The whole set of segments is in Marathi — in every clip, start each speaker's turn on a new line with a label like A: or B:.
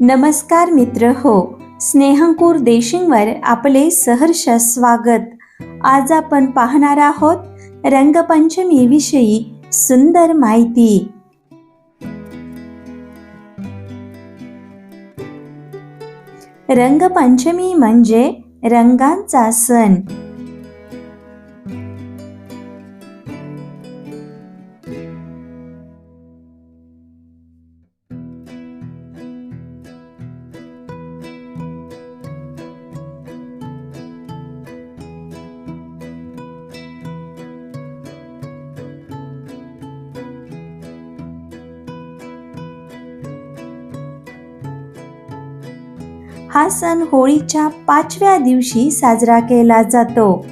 A: नमस्कार मित्र हो. स्नेहंकूर देशिंगवर आपले सहर्ष स्वागत. आज आपण पाहणार आहोत रंगपंचमीविषयी सुंदर माहिती. रंगपंचमी म्हणजे रंगांचा सण. हा सण होळीच्या पाचव्या दिवशी साजरा केला जातो.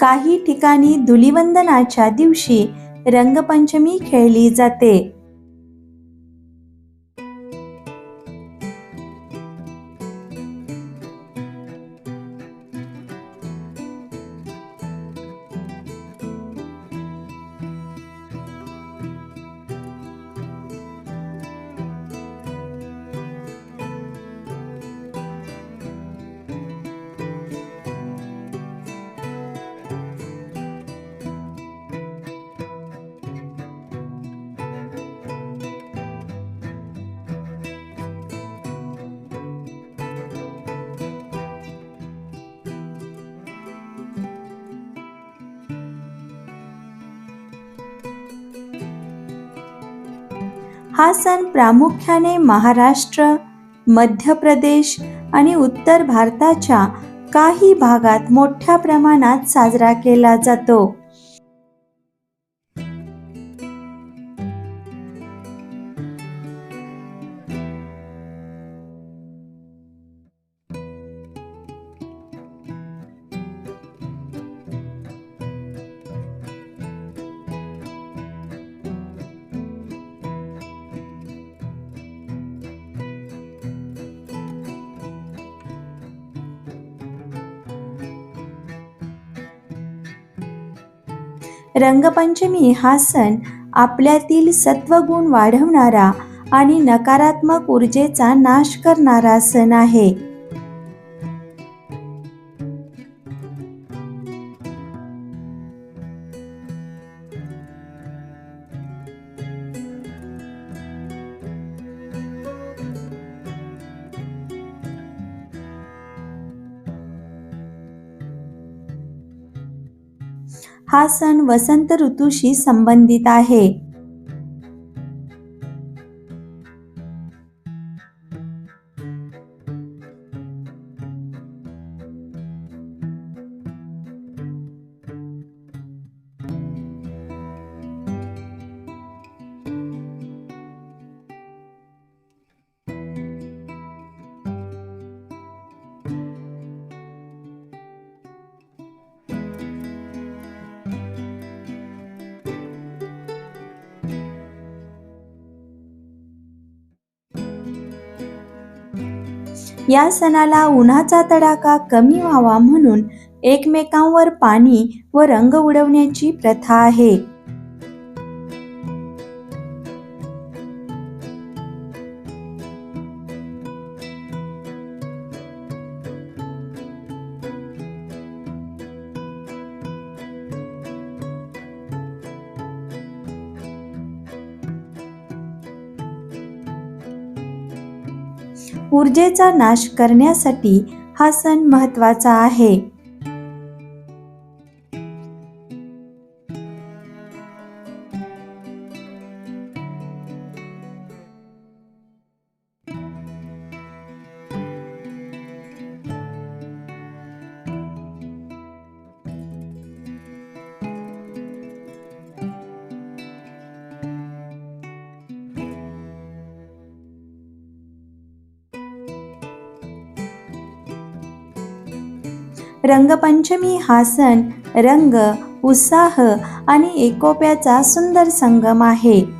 A: काही ठिकाणी धुलिवंदनाच्या दिवशी रंगपंचमी खेळली जाते. हा सण प्रामुख्याने महाराष्ट्र मध्य प्रदेश आणि उत्तर भारताच्या काही भागात मोठ्या प्रमाणात साजरा केला जातो. रंगपंचमी हा सण आपल्यातील सत्वगुण वाढवणारा आणि नकारात्मक ऊर्जेचा नाश करणारा सण आहे. हा सण वसंत ऋतूशी संबंधित आहे. या सणाला उन्हाचा तडाखा कमी व्हावा म्हणून एकमेकांवर पाणी व रंग उडवण्याची प्रथा आहे. ऊर्जेचा नाश करण्यासाठी हा सण महत्त्वाचा आहे. रंगपंचमी हा सण रंग उत्साह आणि एकोप्याचा सुंदर संगम आहे.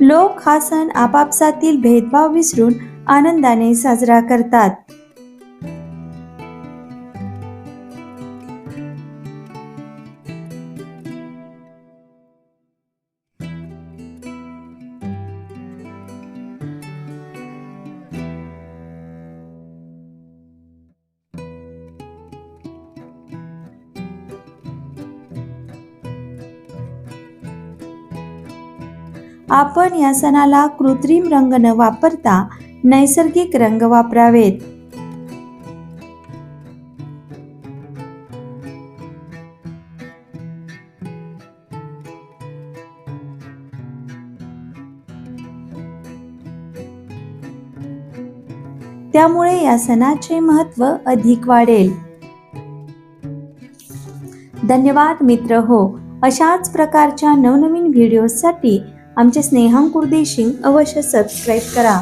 A: लोक हा सण आपापसातील भेदभाव विसरून आनंदाने साजरा करतात. आपण या सणाला कृत्रिम रंग न वापरता नैसर्गिक रंग वापरावेत. त्यामुळे या सणाचे महत्त्व अधिक वाढेल. धन्यवाद मित्र हो. अशाच प्रकारच्या नवनवीन व्हिडिओसाठी आमचे स्नेहांकुर देशिंग अवश्य सबस्क्राईब करा.